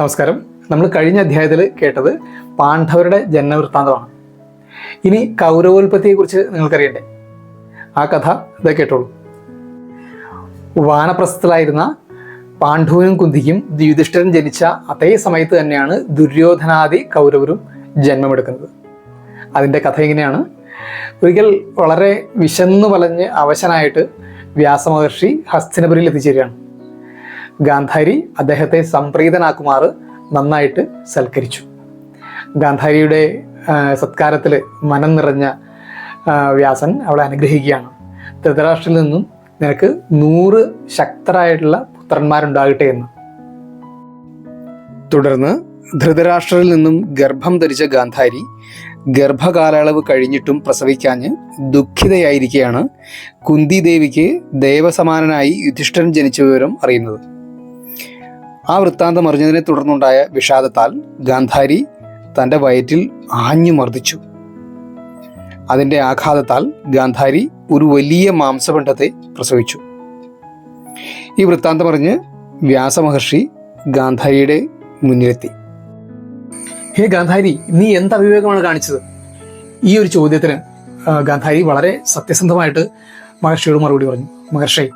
നമസ്കാരം. നമ്മൾ കഴിഞ്ഞ അധ്യായത്തിൽ കേട്ടത് പാണ്ഡവരുടെ ജന്മവൃത്താന്തമാണ്. ഇനി കൗരവോൽപത്തിയെക്കുറിച്ച് നിങ്ങൾക്കറിയണ്ടേ? ആ കഥ ഇതേ കേട്ടോളൂ. വാനപ്രസ്ഥത്തിലായിരുന്ന പാണ്ഡുവിനും കുന്തിക്കും യുധിഷ്ഠിരൻ ജനിച്ച അതേ സമയത്ത് തന്നെയാണ് ദുര്യോധനാദി കൗരവരും ജന്മമെടുക്കുന്നത്. അതിന്റെ കഥ ഇങ്ങനെയാണ്. ഒരിക്കൽ വളരെ വിശന്നു വലഞ്ഞ് അവശനായിട്ട് വ്യാസമഹർഷി ഹസ്തിനപുരിയിൽ എത്തിച്ചേരുകയാണ്. ഗാന്ധാരി അദ്ദേഹത്തെ സംപ്രീതനാക്കുമാറ് നന്നായിട്ട് സൽക്കരിച്ചു. ഗാന്ധാരിയുടെ സത്കാരത്തിൽ മനം നിറഞ്ഞ വ്യാസൻ അവളെ അനുഗ്രഹിക്കുകയാണ്. ധൃതരാഷ്ട്രിൽ നിന്നും നിനക്ക് നൂറ് ശക്തരായിട്ടുള്ള പുത്രന്മാരുണ്ടാകട്ടെ എന്ന്. തുടർന്ന് ധൃതരാഷ്ട്രയിൽ നിന്നും ഗർഭം ധരിച്ച ഗാന്ധാരി ഗർഭകാലയളവ് കഴിഞ്ഞിട്ടും പ്രസവിക്കാഞ്ഞ് ദുഃഖിതയായിരിക്കെയാണ് കുന്തിദേവിക്ക് ദേവസമാനനായി യുധിഷ്ഠൻ ജനിച്ച വിവരം അറിയുന്നത്. ആ വൃത്താന്തം അറിഞ്ഞതിനെ തുടർന്നുണ്ടായ വിഷാദത്താൽ ഗാന്ധാരി തന്റെ വയറ്റിൽ ആഞ്ഞു മർദ്ദിച്ചു. അതിന്റെ ആഘാതത്താൽ ഗാന്ധാരി ഒരു വലിയ മാംസപിണ്ഡത്തെ പ്രസവിച്ചു. ഈ വൃത്താന്തം അറിഞ്ഞ് വ്യാസമഹർഷി ഗാന്ധാരിയുടെ മുന്നിലെത്തി. ഹേ ഗാന്ധാരി നീ എന്ത് അവിവേകമാണ് കാണിച്ചത്? ഈ ഒരു ചോദ്യത്തിന് ഗാന്ധാരി വളരെ സത്യസന്ധമായിട്ട് മഹർഷിയോട് മറുപടി പറഞ്ഞു. മഹർഷി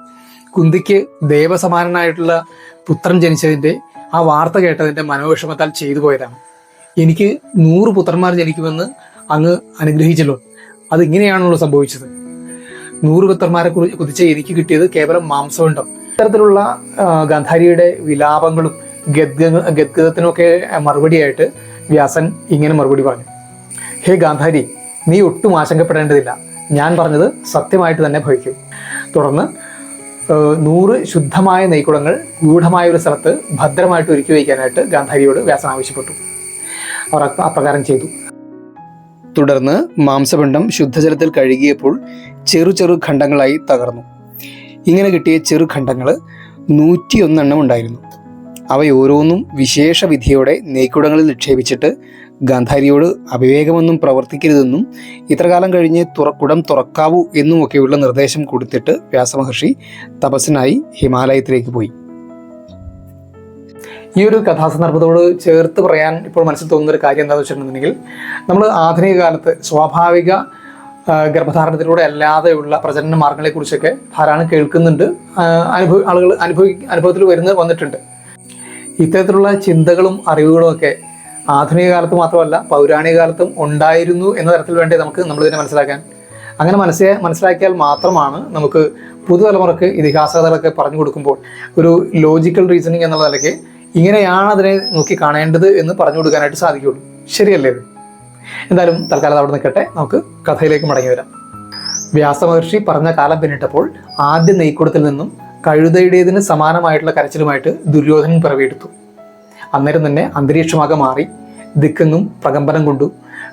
കുന്തിക്ക് ദേവസമാനനായിട്ടുള്ള പുത്രൻ ജനിച്ചതിന്റെ ആ വാർത്ത കേട്ടതിന്റെ മനോവിഷമത്താൽ ചെയ്തു പോയതാണ്. എനിക്ക് നൂറ് പുത്രന്മാർ ജനിക്കുമെന്ന് അങ്ങ് അനുഗ്രഹിച്ചല്ലോ. അത് ഇങ്ങനെയാണല്ലോ സംഭവിച്ചത്. നൂറ് പുത്രന്മാരെ കുറിച്ച് കുതിച്ച് എനിക്ക് കിട്ടിയത് കേവലം മാംസമുണ്ടം. ഇത്തരത്തിലുള്ള ഗാന്ധാരിയുടെ വിലാപങ്ങളും ഗദ്ഗ ഗദ്ഗതത്തിനുമൊക്കെ മറുപടിയായിട്ട് വ്യാസൻ ഇങ്ങനെ മറുപടി പറഞ്ഞു. ഹേ ഗാന്ധാരി നീ ഒട്ടും ആശങ്കപ്പെടേണ്ടതില്ല. ഞാൻ പറഞ്ഞത് സത്യമായിട്ട് തന്നെ ഭവിക്കും. തുടർന്ന് നൂറ് ശുദ്ധമായ നെയ്ക്കുടങ്ങൾ ഗൂഢമായ ഒരു സ്ഥലത്ത് ഭദ്രമായിട്ട് ഒരുക്കി വയ്ക്കാനായിട്ട് ഗാന്ധാരിയോട് വ്യാസൻ ആവശ്യപ്പെട്ടു. അവർ അപ്രകാരം ചെയ്തു. തുടർന്ന് മാംസപിണ്ഡം ശുദ്ധജലത്തിൽ കഴുകിയപ്പോൾ ചെറു ചെറു ഖണ്ഡങ്ങളായി തകർന്നു. ഇങ്ങനെ കിട്ടിയ ചെറു ഖണ്ഡങ്ങൾ നൂറ്റിയൊന്നെണ്ണം ഉണ്ടായിരുന്നു. അവയോരോന്നും വിശേഷ വിധിയോടെ നെയ്ക്കുടങ്ങളിൽ നിക്ഷേപിച്ചിട്ട് ഗാന്ധാരിയോട് അവിവേകമൊന്നും പ്രവർത്തിക്കരുതെന്നും ഇത്രകാലം കഴിഞ്ഞ് തുറക്കുടം തുറക്കാവൂ തുറക്കാവൂ എന്നുമൊക്കെയുള്ള നിർദ്ദേശം കൊടുത്തിട്ട് വ്യാസമഹർഷി തപസ്സിനായി ഹിമാലയത്തിലേക്ക് പോയി. ഈ ഒരു കഥാസന്ദർഭത്തോട് ചേർത്ത് പറയാൻ ഇപ്പോൾ മനസ്സിൽ തോന്നുന്ന ഒരു കാര്യം എന്താണെന്ന് വെച്ചിട്ടുണ്ടെങ്കിൽ നമ്മൾ ആധുനിക കാലത്ത് സ്വാഭാവിക ഗർഭധാരണത്തിലൂടെ അല്ലാതെയുള്ള പ്രജനന മാർഗങ്ങളെക്കുറിച്ചൊക്കെ ധാരാളം കേൾക്കുന്നുണ്ട്. അനുഭവ ആളുകൾ അനുഭവി അനുഭവത്തിൽ വരുന്ന വന്നിട്ടുണ്ട്. ഇത്തരത്തിലുള്ള ചിന്തകളും അറിവുകളും ഒക്കെ ആധുനിക കാലത്ത് മാത്രമല്ല പൗരാണിക കാലത്തും ഉണ്ടായിരുന്നു എന്ന തരത്തിൽ വേണ്ടേ നമുക്ക് നമ്മൾ ഇതിനെ മനസ്സിലാക്കാൻ. അങ്ങനെ മനസ്സിലെ മനസ്സിലാക്കിയാൽ മാത്രമാണ് നമുക്ക് പുതുതലമുറക്ക് ഇതിഹാസ കഥകളൊക്കെ പറഞ്ഞു കൊടുക്കുമ്പോൾ ഒരു ലോജിക്കൽ റീസണിങ് എന്നുള്ള നിലയ്ക്ക് ഇങ്ങനെയാണ് അതിനെ നോക്കി കാണേണ്ടത് എന്ന് പറഞ്ഞു കൊടുക്കാനായിട്ട് സാധിക്കുള്ളൂ ശരിയല്ലേ എന്തായാലും തൽക്കാലം അവിടെ നിൽക്കട്ടെ. നമുക്ക് കഥയിലേക്ക് മടങ്ങി വരാം. വ്യാസമഹർഷി പറഞ്ഞ കാലം പിന്നിട്ടപ്പോൾ ആദ്യ നെയ്ക്കുടത്തിൽ നിന്നും കഴുതയുടേതിന് സമാനമായിട്ടുള്ള കരച്ചിലുമായിട്ട് ദുര്യോധനൻ പിറവിയെടുത്തു. അന്നേരം തന്നെ അന്തരീക്ഷമാകെ മാറി ദിക്കെന്നും പ്രകമ്പനം കൊണ്ടു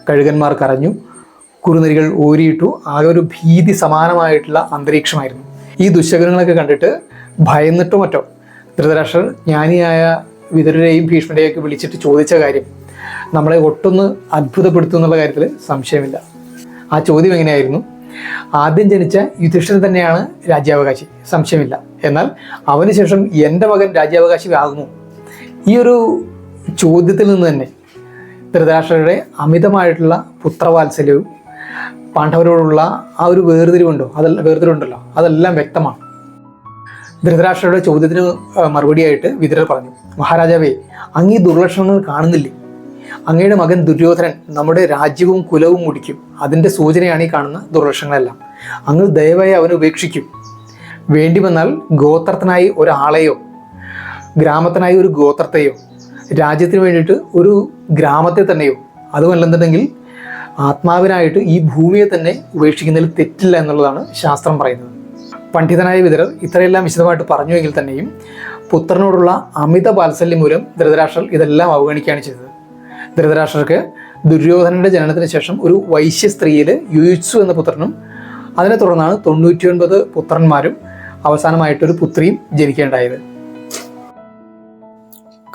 കഴുകന്മാർ കരഞ്ഞു കുറുനരികൾ ഓരിയിട്ടു ആകെ ഒരു ഭീതി സമാനമായിട്ടുള്ള അന്തരീക്ഷമായിരുന്നു. ഈ ദുശകനങ്ങളൊക്കെ കണ്ടിട്ട് ഭയന്നിട്ടോ മറ്റോ? ധൃതരാഷ്ട്രർ ജ്ഞാനിയായ വിതരുടെയും ഭീഷ്മരെയും ഒക്കെ വിളിച്ചിട്ട് ചോദിച്ച കാര്യം നമ്മളെ ഒട്ടൊന്ന് അത്ഭുതപ്പെടുത്തും എന്നുള്ള കാര്യത്തിൽ സംശയമില്ല. ആ ചോദ്യം എങ്ങനെയായിരുന്നു? ആദ്യം ജനിച്ച യുധിഷ്ഠിരൻ തന്നെയാണ് രാജ്യാവകാശി സംശയമില്ല. എന്നാൽ അവന് ശേഷം എന്റെ മകൻ രാജ്യാവകാശി ആകുമോ ഈ ഒരു ചോദ്യത്തിൽ നിന്ന് തന്നെ ധൃതരാഷ്ട്രയുടെ അമിതമായിട്ടുള്ള പുത്രവാത്സല്യവും പാണ്ഡവരോടുള്ള ആ ഒരു വേർതിരിവുണ്ടോ? അതല്ല വേർതിരിവുണ്ടല്ലോ. അതെല്ലാം വ്യക്തമാണ്. ധൃതരാഷ്ട്രയുടെ ചോദ്യത്തിന് മറുപടിയായിട്ട് വിതുരർ പറഞ്ഞു മഹാരാജാവേ അങ്ങീ ദുർലക്ഷണങ്ങൾ കാണുന്നില്ലേ? അങ്ങയുടെ മകൻ ദുര്യോധനൻ നമ്മുടെ രാജ്യവും കുലവും മുടിക്കും. അതിന്റെ സൂചനയാണ് ഈ കാണുന്ന ദുർലക്ഷണങ്ങളെല്ലാം അങ്ങ് ദയവായി അവനെ ഉപേക്ഷിക്കും. വേണ്ടി വന്നാൽ ഗോത്രത്തിനായി ഒരാളെയോ ഗ്രാമത്തിനായി ഒരു ഗോത്രത്തെയോ രാജ്യത്തിന് വേണ്ടിയിട്ട് ഒരു ഗ്രാമത്തെ തന്നെയോ. അതുമല്ലെന്നുണ്ടെങ്കിൽ ആത്മാവിനായിട്ട് ഈ ഭൂമിയെ തന്നെ ഉപേക്ഷിക്കുന്നതിൽ തെറ്റില്ല എന്നുള്ളതാണ് ശാസ്ത്രം പറയുന്നത്. പണ്ഡിതനായ വിതരർ ഇത്രയെല്ലാം വിശദമായിട്ട് പറഞ്ഞുവെങ്കിൽ തന്നെയും പുത്രനോടുള്ള അമിത വാത്സല്യം മൂലം ധൃതരാഷ്ട്രർ ഇതെല്ലാം അവഗണിക്കുകയാണ് ചെയ്തത്. ധൃതരാഷ്ട്രർക്ക് ദുര്യോധനന്റെ ജനനത്തിന് ശേഷം ഒരു വൈശ്യ സ്ത്രീയിൽ യുയിച്ചു എന്ന പുത്രനും അതിനെ തുടർന്നാണ് തൊണ്ണൂറ്റിയൊൻപത് പുത്രന്മാരും അവസാനമായിട്ടൊരു പുത്രിയും ജനിക്കേണ്ടായത്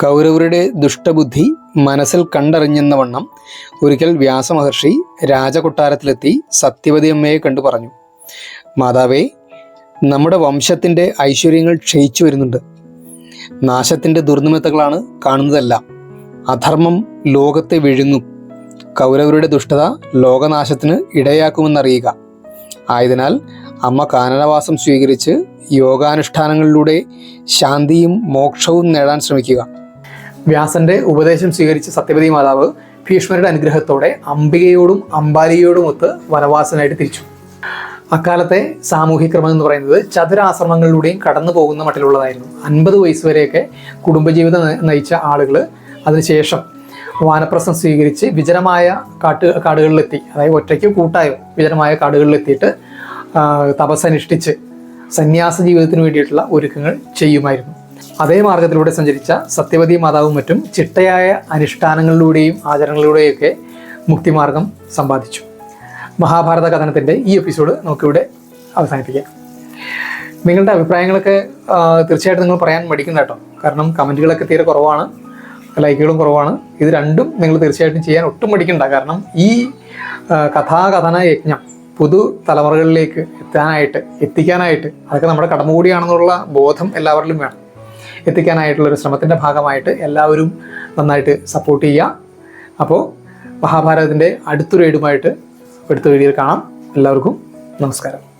കൗരവരുടെ ദുഷ്ടബുദ്ധി മനസ്സിൽ കണ്ടറിഞ്ഞെന്ന വണ്ണം ഒരിക്കൽ വ്യാസമഹർഷി രാജകൊട്ടാരത്തിലെത്തി സത്യവതി അമ്മയെ കണ്ടു പറഞ്ഞു. മാതാവേ നമ്മുടെ വംശത്തിന്റെ ഐശ്വര്യങ്ങൾ ക്ഷയിച്ചു വരുന്നുണ്ട്. നാശത്തിന്റെ ദുർനിമിത്തങ്ങളാണ് കാണുന്നതെല്ലാം. അധർമ്മം ലോകത്തെ വിഴുങ്ങും. കൗരവരുടെ ദുഷ്ടത ലോകനാശത്തിന് ഇടയാക്കുമെന്നറിയുക. ആയതിനാൽ അമ്മ കാനനവാസം സ്വീകരിച്ച് യോഗാനുഷ്ഠാനങ്ങളിലൂടെ ശാന്തിയും മോക്ഷവും നേടാൻ ശ്രമിക്കുക. വ്യാസന്റെ ഉപദേശം സ്വീകരിച്ച സത്യവതി മാതാവ് ഭീഷ്മരുടെ അനുഗ്രഹത്തോടെ അംബികയോടും അംബാലിയോടും ഒത്ത് വനവാസനായിട്ട് തിരിച്ചു. അക്കാലത്തെ സാമൂഹിക ക്രമം എന്ന് പറയുന്നത് ചതുരാശ്രമങ്ങളിലൂടെയും കടന്നു പോകുന്ന മട്ടിലുള്ളതായിരുന്നു. അൻപത് വയസ്സ് വരെയൊക്കെ കുടുംബജീവിതം നയിച്ച ആളുകൾ അതിനുശേഷം വാനപ്രസ്ഥം സ്വീകരിച്ച് വിജനമായ കാട്ട് കാടുകളിലെത്തി. അതായത് ഒറ്റയ്ക്ക് കൂട്ടായോ വിജനമായ കാടുകളിലെത്തിയിട്ട് തപസ്സനുഷ്ഠിച്ച് സന്യാസ ജീവിതത്തിന് വേണ്ടിയിട്ടുള്ള ഒരുക്കങ്ങൾ ചെയ്യുമായിരുന്നു. അതേ മാർഗത്തിലൂടെ സഞ്ചരിച്ച സത്യവതി മാതാവും മറ്റും ചിട്ടയായ അനുഷ്ഠാനങ്ങളിലൂടെയും ആചരണങ്ങളിലൂടെയൊക്കെ മുക്തിമാർഗം സമ്പാദിച്ചു. മഹാഭാരത കഥനത്തിന്റെ ഈ എപ്പിസോഡ് നമുക്കിവിടെ അവസാനിപ്പിക്കാം. നിങ്ങളുടെ അഭിപ്രായങ്ങളൊക്കെ തീർച്ചയായിട്ടും നിങ്ങൾ പറയാൻ മടിക്കുന്ന കേട്ടോ. കാരണം കമന്റുകളൊക്കെ തീരെ കുറവാണ് ലൈക്കുകളും കുറവാണ്. ഇത് രണ്ടും നിങ്ങൾ തീർച്ചയായിട്ടും ചെയ്യാൻ ഒട്ടും മടിക്കണ്ട. കാരണം ഈ കഥാകഥന യജ്ഞം പുതു തലമുറകളിലേക്ക് എത്താനായിട്ട് എത്തിക്കാനായിട്ട് അതൊക്കെ നമ്മുടെ കടമ കൂടിയാണെന്നുള്ള ബോധം എല്ലാവരിലും വേണം. എത്തിക്കാനായിട്ടുള്ള ഒരു ശ്രമത്തിന്റെ ഭാഗമായിട്ട് എല്ലാവരും നന്നായിട്ട് സപ്പോർട്ട് ചെയ്യുക. അപ്പോൾ മഹാഭാരതത്തിന്റെ അടുത്തൊരു ഏടുമായിട്ട് അടുത്ത വീഡിയോയിൽ കാണാം. എല്ലാവർക്കും നമസ്കാരം.